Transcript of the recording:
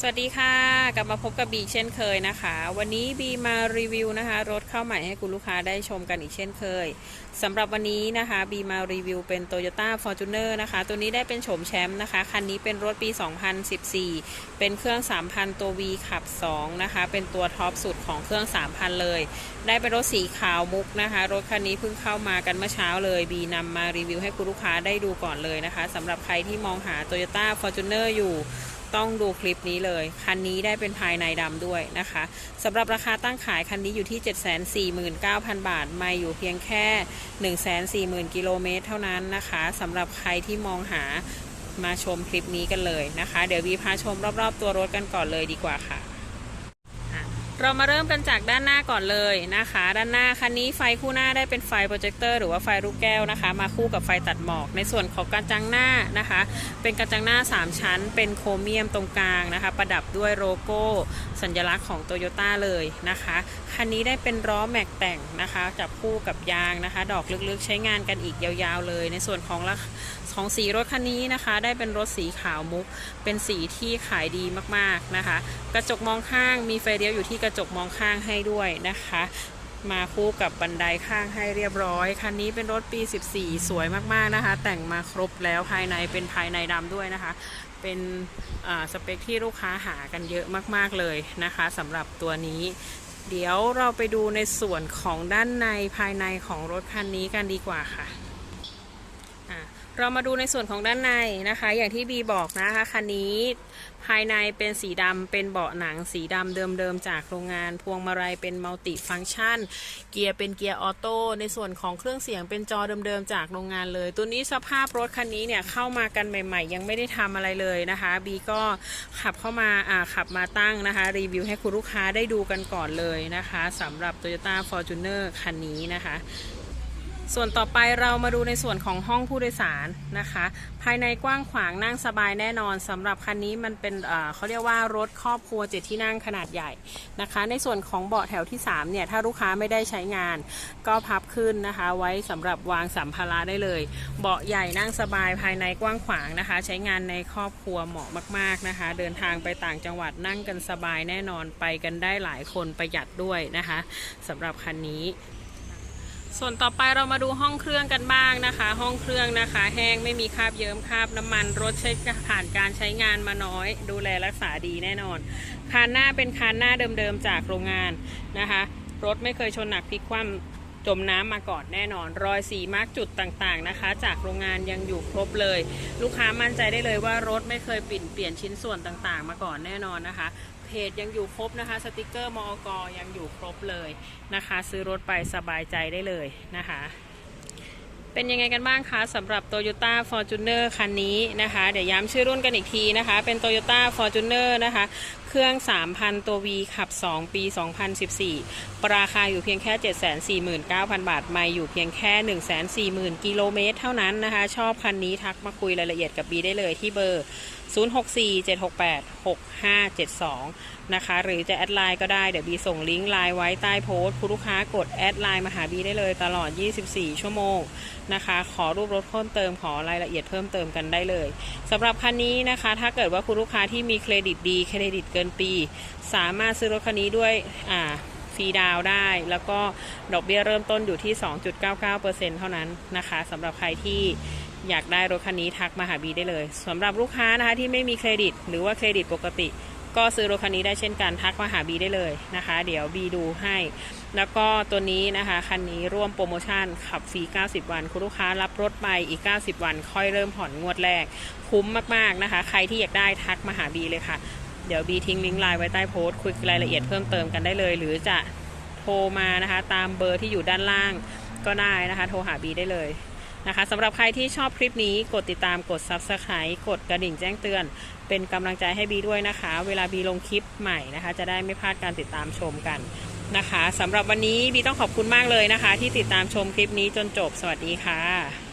สวัสดีค่ะ กลับมาพบกับบีเช่นเคยนะคะ วันนี้บีมารีวิวนะคะ รถเข้าใหม่ให้คุณลูกค้าได้ชมกันอีกเช่นเคยสำหรับวันนี้นะคะบีมารีวิวเป็น Toyota Fortuner นะคะ ตัวนี้ได้เป็นโฉมแชมป์นะคะ คันนี้เป็นรถปี 2014 เป็นเครื่อง 3,000 ตัว V ขับ 2 นะคะ เป็นตัวท็อปสุดของเครื่อง 3,000 เลย ได้เป็นรถสีขาวมุกนะคะ รถคันนี้เพิ่งเข้ามากันเมื่อเช้าเลยบีนำมารีวิวให้คุณลูกค้าได้ดูก่อนเลยนะคะสำหรับใครที่มองหา Toyota Fortuner อยู่ต้องดูคลิปนี้เลย คันนี้ได้เป็นภายในดำด้วยนะคะสำหรับราคาตั้งขายคันนี้อยู่ที่ 749,000 บาท ไม่อยู่เพียงแค่ 140,000 กิโลเมตรเท่านั้นนะคะสำหรับใครที่มองหามาชมคลิปนี้กันเลยนะคะ เดี๋ยววีพาชมรอบ ๆ ตัวรถกันก่อนเลยดีกว่าค่ะ เรามาเริ่มกันจากด้านหน้าก่อนเลยนะคะ ด้านหน้าคันนี้ไฟคู่หน้าได้เป็นไฟโปรเจคเตอร์หรือว่าไฟลูกแก้วนะคะ มาคู่กับไฟตัดหมอก ในส่วนของกระจังหน้านะคะ เป็นกระจังหน้า 3 ชั้น เป็นโครเมียมตรงกลางนะคะ ประดับด้วยโลโก้ สัญลักษณ์ของโตโยต้าเลยนะคะคันนี้ได้เป็นล้อแม็กแต่งนะคะจับคู่กับยางนะคะ ดอกลึกๆ ใช้งานกันอีกยาวๆเลย ในส่วนของละของสีรถคันนี้นะคะ ได้เป็นรถสีขาวมุก เป็นสีที่ขายดีมากๆนะคะ กระจกมองข้างมีไฟเลี้ยวอยู่ที่กระจกมองข้างให้ด้วยนะคะ มาคู่กับบันไดข้างให้เรียบร้อย คันนี้เป็นรถปี 14 สวยมาก ๆ นะคะ แต่งมาครบแล้วภายในเป็นภายในดำด้วยนะคะ เป็นสเปคที่ลูกค้าหากันเยอะมากๆเลยนะคะสำหรับตัวนี้ เดี๋ยวเราไปดูในส่วนของด้านในภายในของรถคันนี้กันดีกว่าค่ะ เรามาดูในส่วนของด้านในนะคะ อย่างที่บีบอกนะคะคันนี้ภายในเป็นสีดำเป็นเบาะหนังสีดำเดิมๆจากโรงงาน พวงมาลัยเป็นมัลติฟังก์ชัน เกียร์เป็นเกียร์ออโต้ในส่วนของเครื่องเสียงเป็นจอเดิมๆจากโรงงานเลย ตัวนี้สภาพรถคันนี้เนี่ยเข้ามากันใหม่ ๆ ยังไม่ได้ทำอะไรเลยนะคะบีก็ขับเข้ามาอ่าขับมาตั้งนะคะ รีวิวให้คุณลูกค้าได้ดูกันก่อนเลยนะคะสำหรับ Toyota Fortuner คันนี้นะคะ ส่วนต่อไปเรามาดูในส่วนของห้องผู้โดยสารนะคะ ภายในกว้างขวางนั่งสบายแน่นอนสำหรับคันนี้มันเป็นเขาเรียกว่ารถครอบครัวเจ็ดที่นั่งขนาดใหญ่นะคะ ในส่วนของเบาะแถวที่3เนี่ยถ้าลูกค้าไม่ได้ใช้งาน ก็พับขึ้นนะคะ ไว้สำหรับวางสัมภาระได้เลย เบาะใหญ่นั่งสบายภายในกว้างขวางนะคะ ใช้งานในครอบครัวเหมาะมาก ๆนะคะ เดินทางไปต่างจังหวัดนั่งกันสบายแน่นอนไปกันได้หลายคนประหยัดด้วยนะคะสำหรับคันนี้ ส่วนต่อไปเรามาดูห้องเครื่องกันบ้างนะคะ ห้องเครื่องนะคะ แห้งไม่มีคราบเยิ้มคราบน้ำมันรถใช้ผ่านการใช้งานมาน้อย ดูแลรักษาดีแน่นอน คานหน้าเป็นคานหน้าเดิมๆจากโรงงานนะคะ รถไม่เคยชนหนักพลิกคว่ำ จมน้ำมาก่อนแน่นอน รอยสีมาร์กจุดต่างๆนะคะ จากโรงงานยังอยู่ครบเลย ลูกค้ามั่นใจได้เลยว่ารถไม่เคยปิ่นเปลี่ยนชิ้นส่วนต่างๆ มาก่อนแน่นอนนะคะเพจยังอยู่ครบนะคะ สติกเกอร์มอกยังอยู่ครบเลยนะคะ ซื้อรถไปสบายใจได้เลยนะคะ เป็นยังไงกันบ้างคะสำหรับ Toyota Fortuner คันนี้นะคะ เดี๋ยวย้ำชื่อรุ่นกันอีกทีนะคะ เป็น Toyota Fortuner นะคะ เครื่อง 3,000 ตัว V ขับ 2 ปี 2014 ราคาอยู่เพียงแค่ 749,000 บาท ไม่อยู่เพียงแค่ 140,000 กิโลเมตรเท่านั้นนะคะ ชอบคันนี้ทักมาคุยรายละเอียดกับบีได้เลยที่เบอร์ 0647686572 นะคะ หรือจะแอดไลน์ก็ได้ เดี๋ยวบีส่งลิงก์ไลน์ไว้ใต้โพสต์คุณลูกค้ากดแอดไลน์มาหาบีได้เลยตลอด 24 ชั่วโมงนะคะ ขอรูปรถเพิ่มเติมขอรายละเอียดเพิ่มเติมกันได้เลยสำหรับคันนี้นะคะ ถ้าเกิดว่าคุณลูกค้าที่มีเครดิตดีเครดิตเกินปี สามารถซื้อรถคันนี้ด้วยอ่าฟรีดาวได้ แล้วก็ดอกเบี้ยเริ่มต้นอยู่ที่ 2.99%เท่านั้นนะคะสำหรับใครที่อยากได้รถคันนี้ทักมาหาบีได้เลยสำหรับลูกค้านะคะที่ไม่มีเครดิต หรือว่าเครดิตปกติ ก็ซื้อรถคันนี้ได้เช่นกันทักมาหาบีได้เลยนะคะ เดี๋ยวบีดูให้ แล้วก็ตัวนี้นะคะคันนี้ร่วมโปรโมชั่นขับฟรี 90 วัน คุณลูกค้ารับรถไปอีก 90 วัน ค่อยเริ่มผ่อนงวดแรก คุ้มมากๆนะคะ ใครที่อยากได้ทักมาหาบีเลยค่ะ เดี๋ยวบีทิ้งลิงก์ไลน์ไว้ใต้โพสต์คุยรายละเอียดเพิ่มเติมกันได้เลย หรือจะโทรมานะคะ ตามเบอร์ที่อยู่ด้านล่างก็ได้นะคะ โทรหาบีได้เลย นะคะสำหรับใครที่ชอบคลิปนี้กดติดตามกด Subscribe กดกระดิ่งแจ้งเตือน เป็นกำลังใจให้บีด้วยนะคะ เวลาบีลงคลิปใหม่นะคะ จะได้ไม่พลาดการติดตามชมกันนะคะสำหรับวันนี้บีต้องขอบคุณมากเลยนะคะ ที่ติดตามชมคลิปนี้จนจบสวัสดีค่ะ